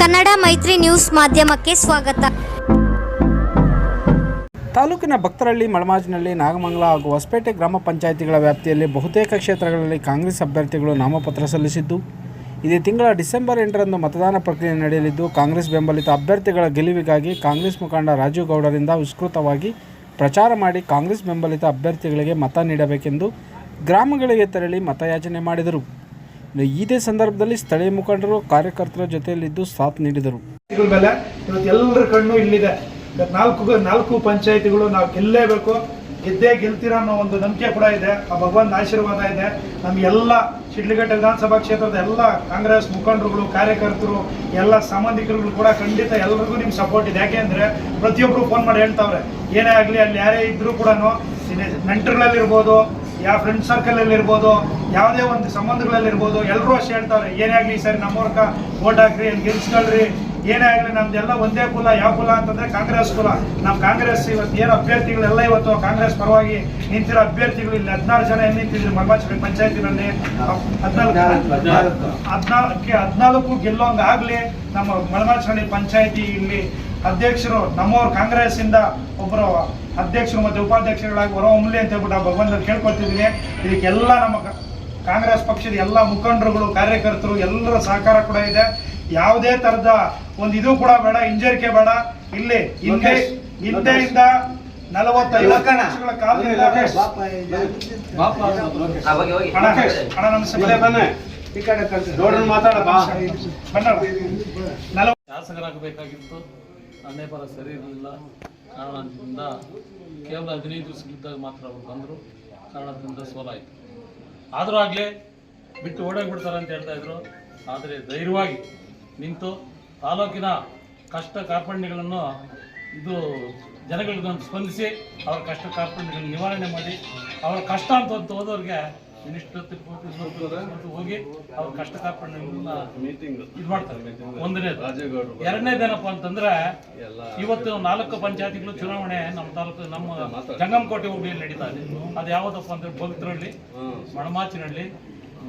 ಕನ್ನಡ ಮೈತ್ರಿ ನ್ಯೂಸ್ ಮಾಧ್ಯಮಕ್ಕೆ ಸ್ವಾಗತ. ತಾಲೂಕಿನ ಭಕ್ತರಳ್ಳಿ, ಮಳಮಾಜಿನಲ್ಲಿ ನಾಗಮಂಗಲ ಹಾಗೂ ಹೊಸಪೇಟೆ ಗ್ರಾಮ ಪಂಚಾಯಿತಿಗಳ ವ್ಯಾಪ್ತಿಯಲ್ಲಿ ಬಹುತೇಕ ಕ್ಷೇತ್ರಗಳಲ್ಲಿ ಕಾಂಗ್ರೆಸ್ ಅಭ್ಯರ್ಥಿಗಳು ನಾಮಪತ್ರ ಸಲ್ಲಿಸಿದ್ದು, ಇದೇ ತಿಂಗಳ ಡಿಸೆಂಬರ್ ಎಂಟರಂದು ಮತದಾನ ಪ್ರಕ್ರಿಯೆ ನಡೆಯಲಿದ್ದು, ಕಾಂಗ್ರೆಸ್ ಬೆಂಬಲಿತ ಅಭ್ಯರ್ಥಿಗಳ ಗೆಲುವಿಗಾಗಿ ಕಾಂಗ್ರೆಸ್ ಮುಖಂಡ ರಾಜೀವ್ ಗೌಡರಿಂದ ವಿಸ್ತೃತವಾಗಿ ಪ್ರಚಾರ ಮಾಡಿ ಕಾಂಗ್ರೆಸ್ ಬೆಂಬಲಿತ ಅಭ್ಯರ್ಥಿಗಳಿಗೆ ಮತ ನೀಡಬೇಕೆಂದು ಗ್ರಾಮಗಳಿಗೆ ತೆರಳಿ ಮತಯಾಚನೆ ಮಾಡಿದರು. ಇದೇ ಸಂದರ್ಭದಲ್ಲಿ ಸ್ಥಳೀಯ ಮುಖಂಡರು ಕಾರ್ಯಕರ್ತರ ಜೊತೆಯಲ್ಲಿದ್ದು ಸಾಥ್ ನೀಡಿದರು. ಇವತ್ತು ಎಲ್ಲರ ಕಣ್ಣು ಇಲ್ಲಿದೆ. ನಾಲ್ಕು ನಾಲ್ಕು ಪಂಚಾಯತಿಗಳು ನಾವು ಗೆಲ್ಲೇಬೇಕು. ಗೆದ್ದೇ ಗೆಲ್ತೀರ ಅನ್ನೋ ಒಂದು ನಂಬಿಕೆ ಕೂಡ ಇದೆ. ಆ ಭಗವಂತ ಆಶೀರ್ವಾದ ಇದೆ. ನಮ್ಗೆಲ್ಲ ಶಿಡ್ಲಘಟ್ಟ ವಿಧಾನಸಭಾ ಕ್ಷೇತ್ರದ ಎಲ್ಲ ಕಾಂಗ್ರೆಸ್ ಮುಖಂಡರುಗಳು, ಕಾರ್ಯಕರ್ತರು, ಎಲ್ಲ ಸಂಬಂಧಿಕರುಗಳು ಕೂಡ ಖಂಡಿತ ಎಲ್ಲರಿಗೂ ನಿಮ್ಗೆ ಸಪೋರ್ಟ್ ಇದೆ. ಯಾಕೆಂದ್ರೆ ಪ್ರತಿಯೊಬ್ಬರು ಫೋನ್ ಮಾಡಿ ಹೇಳ್ತಾವ್ರೆ. ಏನೇ ಆಗಲಿ ಅಲ್ಲಿ ಯಾರೇ ಇದ್ರೂ ಕೂಡ ನೆಂಟರುಗಳಲ್ಲಿರ್ಬೋದು ಯಾವ ಫ್ರೆಂಡ್ ಸರ್ಕಲ್ ಇರ್ಬೋದು, ಯಾವುದೇ ಒಂದು ಸಂಬಂಧಗಳಲ್ಲಿರ್ಬೋದು ಎಲ್ಲರೂ ಅಷ್ಟೇ ಹೇಳ್ತಾರೆ ಏನೇ ಆಗಲಿ ಸರಿ ಮೂಲಕ ಓಟ್ ಹಾಕ್ರಿ ಗೆಲ್ಸ್ಕೊಳ್ರಿ. ಏನೇ ಆಗಲಿ ನಮ್ದೆಲ್ಲ ಒಂದೇ ಕುಲ, ಯಾವ ಕುಲ ಅಂತಂದ್ರೆ ಕಾಂಗ್ರೆಸ್ ಕುಲ. ನಮ್ಮ ಕಾಂಗ್ರೆಸ್ ಇವತ್ತು ಏನು ಅಭ್ಯರ್ಥಿಗಳೆಲ್ಲ ಇವತ್ತು ಕಾಂಗ್ರೆಸ್ ಪರವಾಗಿ ನಿಂತಿರೋ ಅಭ್ಯರ್ಥಿಗಳು ಇಲ್ಲಿ ಹದಿನಾರು ಜನ ಏನ್ ನಿಂತಿದ್ರು ಮಲ್ಮಾಚಿ ಪಂಚಾಯತಿನಲ್ಲಿ? ಹದಿನಾಲ್ಕು ಹದಿನಾಲ್ಕು ಗೆಲ್ಲೋಂಗ್ ಆಗ್ಲಿ ನಮ್ಮ ಮಳಮಾಚಿ ಪಂಚಾಯತಿ ಇಲ್ಲಿ ಅಧ್ಯಕ್ಷರು, ನಮ್ಮವ್ರು ಕಾಂಗ್ರೆಸ್ ಇಂದ ಒಬ್ಬರು ಅಧ್ಯಕ್ಷರು ಮತ್ತೆ ಉಪಾಧ್ಯಕ್ಷರುಗಳಾಗಿ ಹೊರಹೊಮ್ಮಲಿ ಅಂತ ಹೇಳ್ಬಿಟ್ಟು ನಾವು ಭಗವಂತನ ಕೇಳ್ಕೊತಿದ್ದೀನಿ ಇದಕ್ಕೆಲ್ಲ ನಮ್ಮ ಕಾಂಗ್ರೆಸ್ ಪಕ್ಷದ ಎಲ್ಲ ಮುಖಂಡರುಗಳು ಕಾರ್ಯಕರ್ತರು ಎಲ್ಲರ ಸಹಕಾರ ಕೂಡ ಇದೆ. ಯಾವುದೇ ತರದ ಒಂದು ಇದು ಕೂಡ ಬೇಡ ಹಿಂಜರಿಕೆ ಬೇಡ. ಇಲ್ಲಿ ಹಿಂದೆ ಹಿಂದೆಯಿಂದ ನಲವತ್ತೈದು ವರ್ಷಗಳ ಕಾಲದಿಂದ ಶಾಸಕರಾಗಬೇಕಾಗಿತ್ತು ಅನ್ನೇ ಪರ ಸರಿ ಇರಲಿಲ್ಲ ಕಾರಣದಿಂದ ಕೇವಲ ಹದಿನೈದು ದಿವಸಗಳಿದ್ದಾಗ ಮಾತ್ರ ಅವರು ಬಂದರು. ಕಾರಣದಿಂದ ಸೋಲಾಯಿತು. ಆದರೂ ಆಗಲೇ ಬಿಟ್ಟು ಓಡೋಗ್ಬಿಡ್ತಾರೆ ಅಂತ ಹೇಳ್ತಾ ಇದ್ರು. ಆದರೆ ಧೈರ್ಯವಾಗಿ ನಿಂತು ತಾಲೂಕಿನ ಕಷ್ಟ ಕಾರ್ಪಣ್ಯಗಳನ್ನು ಇದು ಜನಗಳಿಗೊಂದು ಸ್ಪಂದಿಸಿ ಅವರ ಕಷ್ಟ ಕಾರ್ಪಣ್ಯಗಳನ್ನು ನಿವಾರಣೆ ಮಾಡಿ ಅವರ ಕಷ್ಟ ಅಂತ ಹೋದವ್ರಿಗೆ ಮಿನಿಸ್ಟರ್ ತಿರುಪತಿ ಹೋಗಿ ಅವ್ರ ಕಷ್ಟ ಕಾರ್ಪಣ್ಯಗಳನ್ನ ಮೀಟಿಂಗ್ ಇದು ಮಾಡ್ತಾರೆ. ಒಂದನೇದು. ರಾಜೇಗೌಡರು ಎರಡನೇದೇನಪ್ಪ ಅಂತಂದ್ರೆ ಇವತ್ತು ನಾಲ್ಕು ಪಂಚಾಯತಿಗಳು ಚುನಾವಣೆ ನಮ್ಮ ತಾಲೂಕು ನಮ್ಮ ಜಂಗಮಕೋಟೆ ಹೋಬಳಿಯಲ್ಲಿ ನಡೀತಾ ಇದೆ. ಅದು ಯಾವುದಪ್ಪ ಅಂದ್ರೆ ಭಕ್ತರಳ್ಳಿ ಮಣಮಾಚಿನಹಳ್ಳಿ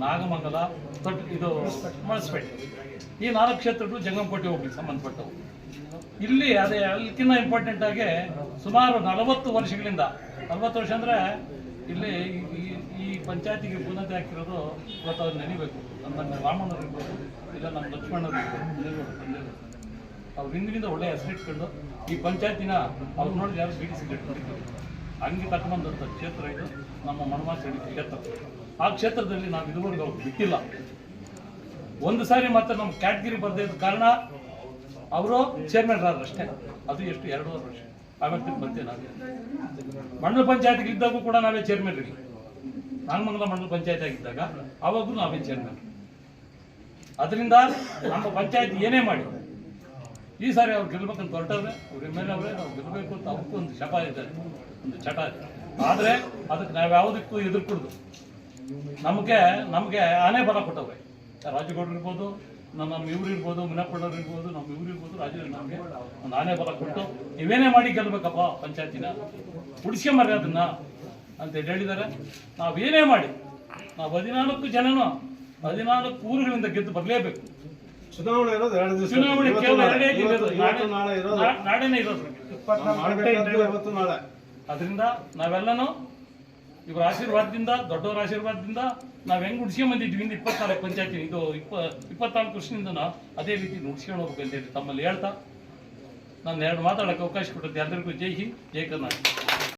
ನಾಗಮಂಗಲ ತೊಟ್ಟು ಇದು ಮಳಸ್ಪೇಟೆ ಈ ನಾಲ್ಕು ಕ್ಷೇತ್ರಗಳು ಜಂಗಮಕೋಟೆ ಹೋಬಳಿ ಸಂಬಂಧಪಟ್ಟವು. ಇಲ್ಲಿ ಅದೇ ಅದಕ್ಕಿಂತ ಇಂಪಾರ್ಟೆಂಟ್ ಆಗಿ ಸುಮಾರು ನಲವತ್ತು ವರ್ಷಗಳಿಂದ ನಲವತ್ತು ವರ್ಷ ಅಂದ್ರೆ ಇಲ್ಲಿ ಪಂಚಾಯತಿಗೆ ಪುನತೆ ಹಾಕಿರೋದು ಇವತ್ತು ಅವ್ರು ನೆನಿಬೇಕು. ನಮ್ಮ ರಾಮಣ್ಣವ್ರು ಇರ್ಬೋದು, ಇಲ್ಲ ನಮ್ಮ ಲಕ್ಷ್ಮಣರು ಇರ್ಬೋದು. ಅವ್ರು ಹಿಂದಿನಿಂದ ಒಳ್ಳೆ ಹೆಸರಿಟ್ಕೊಂಡು ಈ ಪಂಚಾಯತಿನ ಅವ್ರು ನೋಡಿ ಯಾರು ಬಿ ಡಿ ಸಿಗರೇಟ್ ಹಂಗೆ ತಗೊಂಡಂಥ ಕ್ಷೇತ್ರ ಇದು, ನಮ್ಮ ಮಣಮಾಚಿ ಕ್ಷೇತ್ರ. ಆ ಕ್ಷೇತ್ರದಲ್ಲಿ ನಾವು ಇದುವರೆಗೂ ಅವ್ರು ಬಿಟ್ಟಿಲ್ಲ. ಒಂದು ಸಾರಿ ಮತ್ತೆ ನಮ್ಮ ಕ್ಯಾಟಗಿರಿ ಬರದೇ ಇದ್ದ ಕಾರಣ ಅವರು ಚೇರ್ಮನ್ ಅಷ್ಟೇ. ಅದು ಎಷ್ಟು, ಎರಡೂವರೆ ವರ್ಷ. ಆಮೇಲೆ ಮತ್ತೆ ನಾವೇ. ಮಂಡಲ ಪಂಚಾಯತ್ಗೆ ಇದ್ದಾಗೂ ಕೂಡ ನಾವೇ ಚೇರ್ಮನ್ ರೀ. ನಾಗಮಂಗಲ ಮಂಡಲ ಪಂಚಾಯತ್ ಆಗಿದ್ದಾಗ ಅವಾಗೂ ನಾವೇ ಚೇರ್ಮನ್ ಅದರಿಂದ ನಮ್ಮ ಪಂಚಾಯತ್ ಏನೇ ಮಾಡಿ, ಈ ಸಾರಿ ಅವ್ರು ಗೆಲ್ಬೇಕಂತ ಹೊರಟವ್ರೆ, ಅವ್ರ ಎಂ ಎಲ್ ಅವರೇ, ನಾವು ಗೆಲ್ಲಬೇಕು ಅಂತ ಅವಕ್ಕೂ ಒಂದು ಶಪ ಇದೆ, ಒಂದು ಚಟ ಇದೆ. ಆದರೆ ಅದಕ್ಕೆ ನಾವು ಯಾವುದಕ್ಕೂ ಎದುರ್ಕೊಡ್ದು ನಮಗೆ ನಮಗೆ ಆನೆ ಬಲ ಕೊಟ್ಟವ್ರೆ. ರಾಜಗೌಡರು ಇರ್ಬೋದು, ನಮ್ಮ ಇವ್ರು ಇರ್ಬೋದು ಮುನಪ್ಪಣ್ಣವ್ರು ಇರ್ಬೋದು, ನಮ್ಮ ಇವ್ರು ಇರ್ಬೋದು ರಾಜ ನಮಗೆ ಒಂದು ಆನೆ ಬಲ ಕೊಟ್ಟು, ನೀವೇನೇ ಮಾಡಿ ಗೆಲ್ಬೇಕಪ್ಪ ಪಂಚಾಯತಿನ. ಉಳಿಸ್ಕೊಂಬರ್ರಿ ಅದನ್ನ. ಅಂತ ಹೇಳಿದ್ದಾರೆ. ನಾವೇನೇ ಮಾಡಿ ನಾವು ಹದಿನಾಲ್ಕು ಜನನು ಹದಿನಾಲ್ಕು ಊರುಗಳಿಂದ ಗೆದ್ದು ಬರಲೇಬೇಕು. ಚುನಾವಣೆ ಇರೋದು ಎರಡು ಚುನಾವಣೆ ಕೇವಲ ಎರಡೇ ನಾಳೆ ಇರೋದು. ನಾಳೆನೇ ಇರೋದು ನಾವು ಇವತ್ತು ನಾಳೆ. ಅದರಿಂದ ನಾವೆಲ್ಲನೂ ಇವ್ರ ಆಶೀರ್ವಾದದಿಂದ ದೊಡ್ಡವರ ಆಶೀರ್ವಾದದಿಂದ ನಾವು ಹೆಂಗ್ ಉಡ್ಸ್ಕೊಂಡ್ ಬಂದಿದ್ವಿ ಇಂದ ಇಪ್ಪತ್ನಾಲ್ಕು ಪಂಚಾಯತಿ ಇದು ಇಪ್ಪ ಇಪ್ಪತ್ನಾಲ್ಕು ವರ್ಷದಿಂದ ಅದೇ ರೀತಿ ಉಡ್ಸ್ಕೊಂಡು ಹೋಗ್ಬೇಕು ಅಂತ ಹೇಳಿ ತಮ್ಮಲ್ಲಿ ಹೇಳ್ತಾ ನಾನು ಎರಡು ಮಾತಾಡಕ್ಕೆ ಅವಕಾಶ ಕೊಟ್ಟದ್ದು ಎಲ್ಲರಿಗೂ ಜೈ ಹಿಂದ್ ಜೈ ಕರ್ನಾಟಕ.